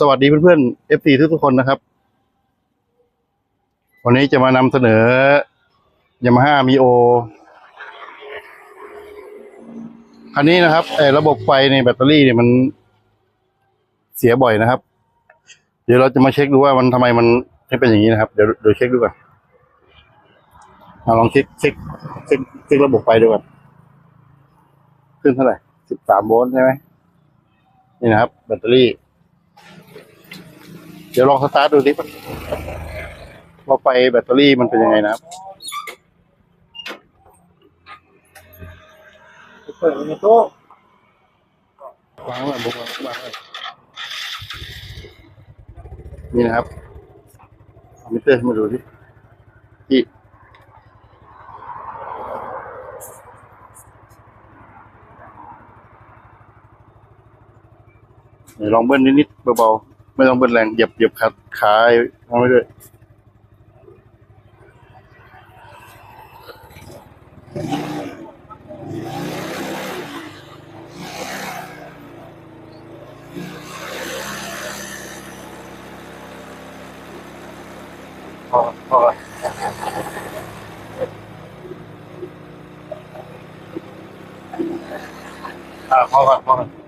สวัสดีเพื่อนๆ FC ทุกๆคนนะครับ วันนี้จะมานำเสนอ Yamaha Mio คันนี้นะครับไอ้ระบบไฟในแบตเตอรี่เนี่ยมันเสียบ่อยนะครับ เดี๋ยวเราจะมาเช็คดูว่ามันทำไมมันถึงเป็นอย่างนี้นะครับ เดี๋ยวเดี๋ยวเช็คดูก่อนเอาลองเช็คเช็คเช็คเช็คระบบไฟดูก่อนขึ้นเท่าไหร่สิบสามโวลต์ใช่ไหมนี่นะครับ แบตเตอรี่ เดี๋ยวลองสตาร์ทดูสิว่าไฟแบตเตอรี่มันเป็นยังไงนะครับเปิดในโต๊ะวางไว้บุกวางไว้นี่นะครับมิเตอร์มาดูสิที่เดี๋ยวลองเบิ้ลนิดๆเบาๆ ไม่ต้องเบิ้ลแรงเหยียบเหยียบขาขาเอาไว้ด้วยพอพออ่าพอก่อนพอก่อน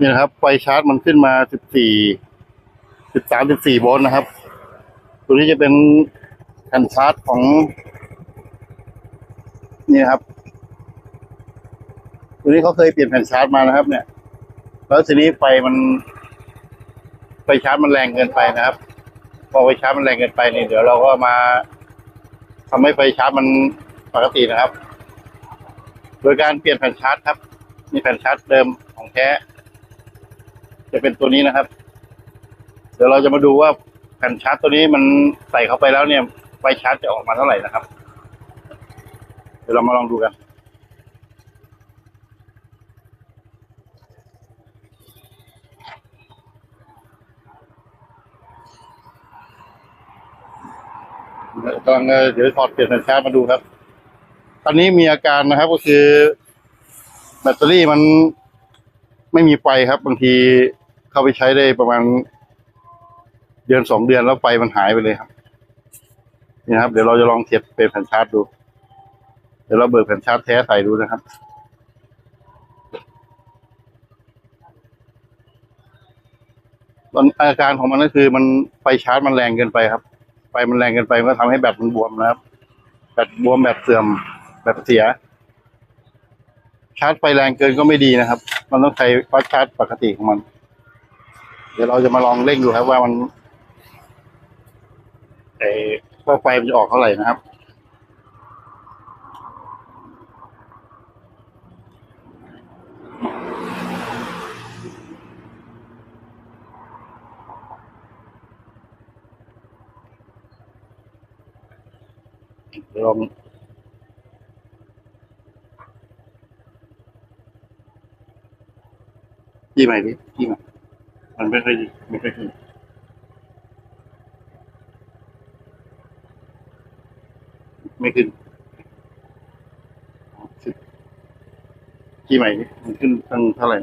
นี่นะครับไฟชาร์จมันขึ้นมาสิบสี่สิบสามสิบสี่โวลต์นะครับ ตัวนี้จะเป็นแผ่นชาร์จของ นี่นะครับ ตัวนี้เขาเคยเปลี่ยนแผ่นชาร์จมานะครับ เนี่ย แล้วทีนี้ไฟมัน ไฟชาร์จมันแรงเกินไปนะครับ พอไฟชาร์จมันแรงเกินไปนี่เดี๋ยวเราก็มาทำให้ไฟชาร์จมันปกตินะครับ โดยการเปลี่ยนแผ่นชาร์จครับ นี่แผ่นชาร์จเดิมของแท้ จะเป็นตัวนี้นะครับ เดี๋ยวเราจะมาดูว่าแผ่นชาร์จตัวนี้มันใส่เข้าไปแล้วเนี่ยไฟชาร์จจะออกมาเท่าไหร่นะครับ เดี๋ยวเรามาลองดูกันกำลังเอ่อเดี๋ยวถอดเปลี่ยนแผ่นชาร์จมาดูครับ ตอนนี้มีอาการนะครับ ก็คือ แบตเตอรี่มันไม่มีไฟครับบางที เข้าไปใช้ได้ประมาณเดือนสองเดือนแล้วไฟมันหายไปเลยครับ นี่ครับ เดี๋ยวเราจะลองเทียบเป็นแผ่นชาร์จดู เดี๋ยวเราเบิกแผ่นชาร์จแท้ใส่ดูนะครับตอนอาการของมันก็คือมันไฟชาร์จมันแรงเกินไปครับ ไฟมันแรงเกินไปมันก็ทำให้แบตมันบวมนะครับ แบตบวมแบตเสื่อมแบตเสีย ชาร์จไฟแรงเกินก็ไม่ดีนะครับ มันต้องใช้ฟาสชาร์จปกติของมัน เดี๋ยวเราจะมาลองเร่งดูครับว่ามันไอ้ว่าไฟมันจะออกเท่าไหร่นะครับลองที่ใหม่ดิที่ใหม่ มันไม่ค่อยดีไม่ค่อยขึ้นไม่ขึ้นที่ใหม่มันขึ้นตั้งเท่าไหร่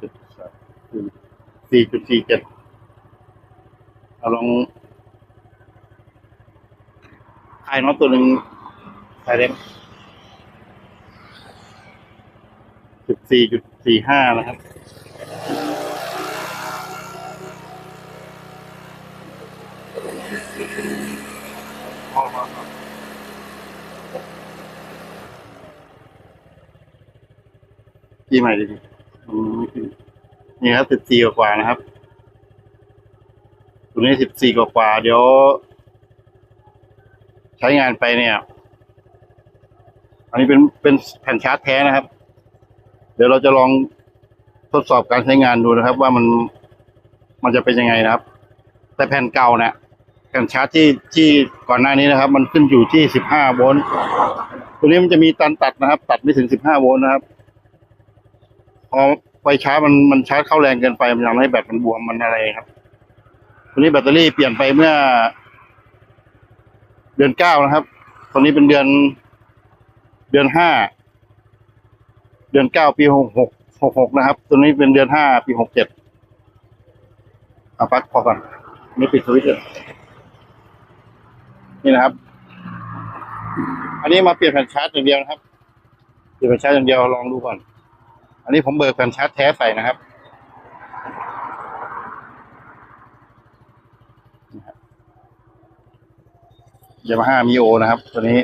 จ็ดสามสี่จุดสี่เจ็ดเอาลองคลายน็อตตัวหนึ่งคลายเล็ก จุดสี่จุดสี่ห้านะครับ ที่ใหม่ดีดินี่ครับสิบสี่กว่านะครับ ตัวนี้สิบสี่กว่าเดี๋ยว ใช้งานไปเนี่ย อันนี้เป็นเป็นแผ่นชาร์จแท้นะครับ ดี๋ยวเราจะลองทดสอบการใช้งานดูนะครับ ว่ามันมันจะเป็นยังไงนะครับ แต่แผ่นเก่าเนี่ยแผ่นชาร์จที่ที่ก่อนหน้านี้นะครับ มันขึ้นอยู่ที่สิบห้าโวลต์ตัวนี้มันจะมีตันตัดนะครับ ตัดไม่ถึงสิบห้าโวลต์นะครับพอไฟชาร์จมันมันชาร์จเข้าแรงเกินไปมันทำให้แบตมันบวมมันอะไรครับตัวนี้แบตเตอรี่เปลี่ยนไปเมื่อ เดือนเก้านะครับตอนนี้เป็นเดือน เดือนห้า เดือนเก้าปีหกหกหกหกนะครับ ตัวนี้เป็นเดือนห้าปีหกเจ็ดเอาปักพอก่อนนี่ปิดสวิตช์เลยนี่นะครับ อันนี้มาเปลี่ยนแผ่นชาร์จอย่างเดียวนะครับ เปลี่ยนแผ่นชาร์จอย่างเดียวลองดูก่อน อันนี้ผมเบิกแผ่นชาร์จแท้ใส่นะครับยามาฮ่ามีโอนะครับ ตัวนี้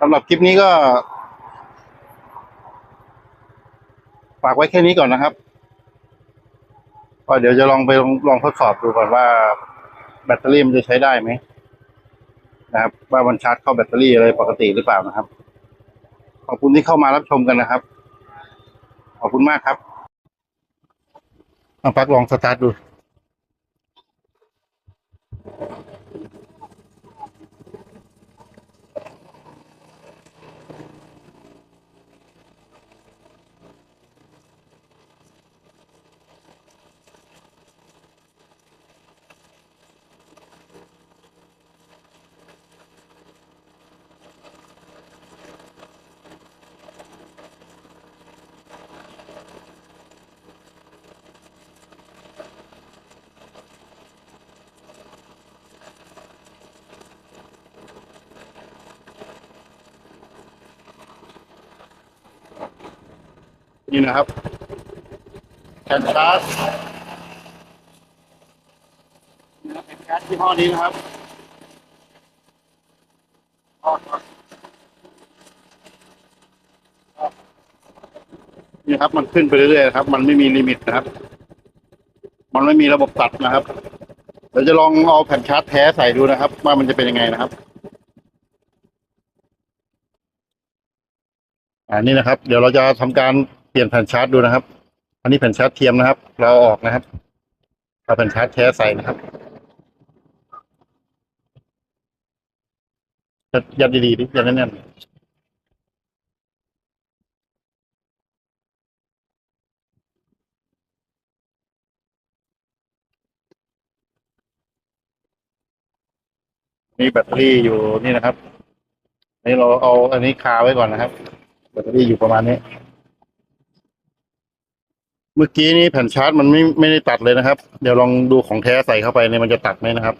สำหรับคลิปนี้ก็ ฝากไว้แค่นี้ก่อนนะครับก็เดี๋ยวจะลองไปลองลองทดสอบดูก่อนว่า แบตเตอรี่มันจะใช้ได้ไหมนะครับ ว่ามันชาร์จเข้าแบตเตอรี่อะไรปกติหรือเปล่านะครับ ขอบคุณที่เข้ามารับชมกันนะครับ ขอบคุณมากครับเอาปลั๊กลองสตาร์ทดู นี่นะครับแผ่นชาร์จนะครับแผ่นชาร์จที่ห้อนี้นะครับนี่ครับ มันขึ้นไปเรื่อยๆครับ มันไม่มีลิมิตนะครับ มันไม่มีระบบตัดนะครับเดี๋ยวจะลองเอาแผ่นชาร์จแท้ใส่ดูนะครับ ว่ามันจะเป็นยังไงนะครับอ่านี่นะครับ เดี๋ยวเราจะทำการ เปลี่ยนแผ่นชาร์จดูนะครับ อันนี้แผ่นชาร์จเทียมนะครับ เราออกนะครับเอาแผ่นชาร์จแท้ใส่นะครับยัดยัดดีๆดิยัดแน่นๆนี่แบตเตอรี่อยู่นี่นะครับ นี่เราเอาอันนี้คาไว้ก่อนนะครับ แบตเตอรี่อยู่ประมาณนี้ เมื่อกี้นี้แผ่นชาร์จมันไม่ไม่ได้ตัดเลยนะครับ เดี๋ยวลองดูของแท้ใส่เข้าไปเนี่ยมันจะตัดไหมนะครับ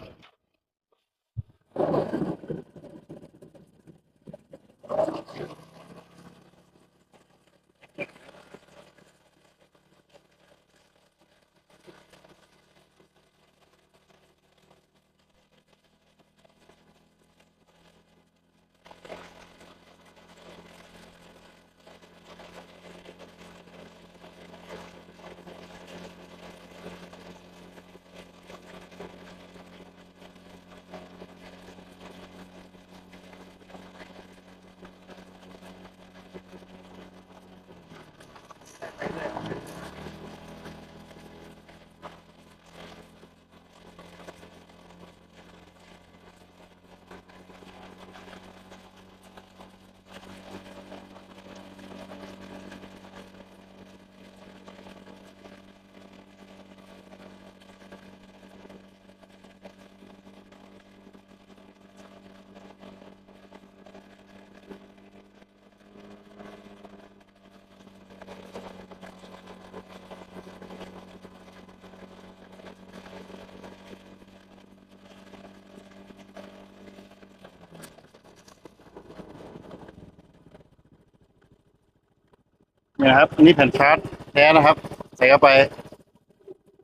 นี่นะครับอันนี้แผ่นชาร์จแท้นะครับ ใส่เข้าไป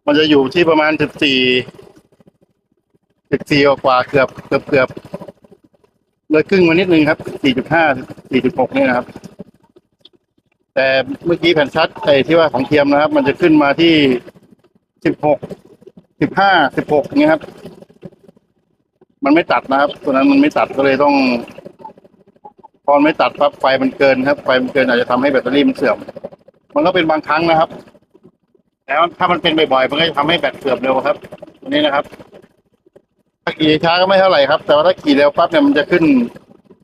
มันจะอยู่ที่ประมาณสิบสี่สิบสี่กว่าเกือบเกือบเกือบเลยครึ่งมานิดนึงครับสี่จุดห้าสี่จุดหกนี่นะครับ แต่เมื่อกี้แผ่นชาร์จไอ้ที่ว่าของเทียมนะครับ มันจะขึ้นมาที่สิบหกสิบห้าสิบหกเงี้ยครับ มันไม่ตัดนะครับตัวนั้นมันไม่ตัดก็เลยต้อง พอนไม่ตัดปั๊บไฟมันเกินครับ ไฟมันเกินอาจจะทำให้แบตเตอรี่มันเสื่อม มันก็เป็นบางครั้งนะครับ แล้วถ้ามันเป็นบ่อยๆมันก็จะทำให้แบตเสื่อมเร็วครับตัวนี้นะครับถ้าขี่ช้าก็ไม่เท่าไหร่ครับ แต่ว่าถ้าขี่เร็วปั๊บเนี่ยมันจะขึ้น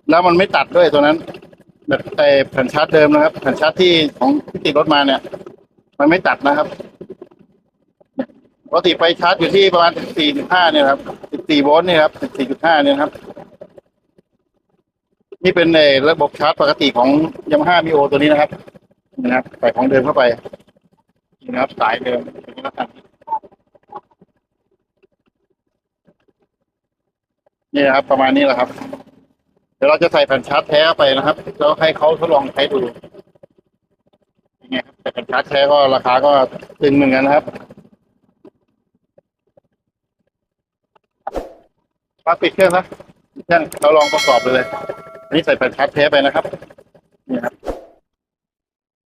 แล้วมันไม่ตัดด้วยตัวนั้นแบบไอแผ่นชาร์จเดิมนะครับแผ่นชาร์จที่ของที่ติดรถมาเนี่ย มันไม่ตัดนะครับปกติไฟชาร์จอยู่ที่ประมาณ 14.5 เนี่ยครับ 14 โวลต์นี่ครับ 14.5 เนี่ยครับ นี่เป็นในระบบชาร์จปกติของยามาฮ่ามิโอตัวนี้นะครับนะครับใส่ของเดิมเข้าไปนี่นะครับสายเดิมอย่างนี้แล้วกันนี่นะครับ ประมาณนี้แหละครับ เดี๋ยวเราจะใส่แผ่นชาร์จแท้ไปนะครับแล้วให้เขาทดลองใช้ดูยังไงครับแต่แผ่นชาร์จแท้ก็ราคาก็ตึงเหมือนกันนะครับมาปิดเครื่องนะเครื่องเราลองประกอบเลย อันนี้ใส่ไปพับแท้ไปนะครับ นี่ครับ